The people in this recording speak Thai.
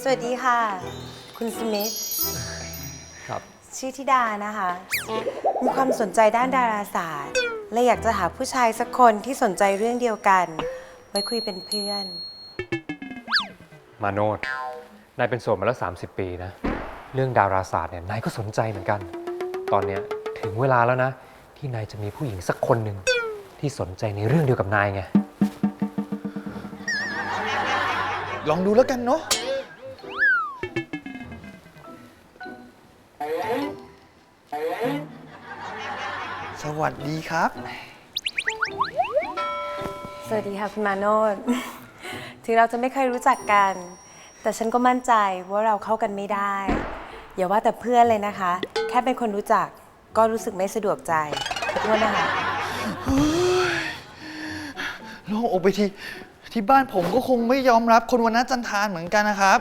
สวัสดีค่ะ คุณสมิธครับ ชื่อธิดานะคะ มีความสนใจด้านดาราศาสตร์และอยากจะหาผู้ชายสักคนที่สนใจเรื่องเดียวกัน ไว้คุยเป็นเพื่อน มาโนดนายเป็นโสดมาแล้ว 30 ปีนะ เรื่องดาราศาสตร์เนี่ยนายก็สนใจเหมือนกัน ตอนเนี้ยถึงเวลาแล้วนะ ที่นายจะมีผู้หญิงสักคนหนึ่งที่สนใจในเรื่องเดียวกับนายไง ลองดูแล้วกันเนาะสวัสดีครับ สวัสดีค่ะคุณมาโนดถึงเราจะไม่เคยรู้จักกัน แต่ฉันก็มั่นใจว่าเราเข้ากันไม่ได้ อย่าว่าแต่เพื่อนเลยนะคะ แค่เป็นคนรู้จักก็รู้สึกไม่สะดวกใจขอโทษนะคะ โล่งอกไปที ที่บ้านผมก็คงไม่ยอมรับคนวันนัจันทานเหมือนกันนะครับ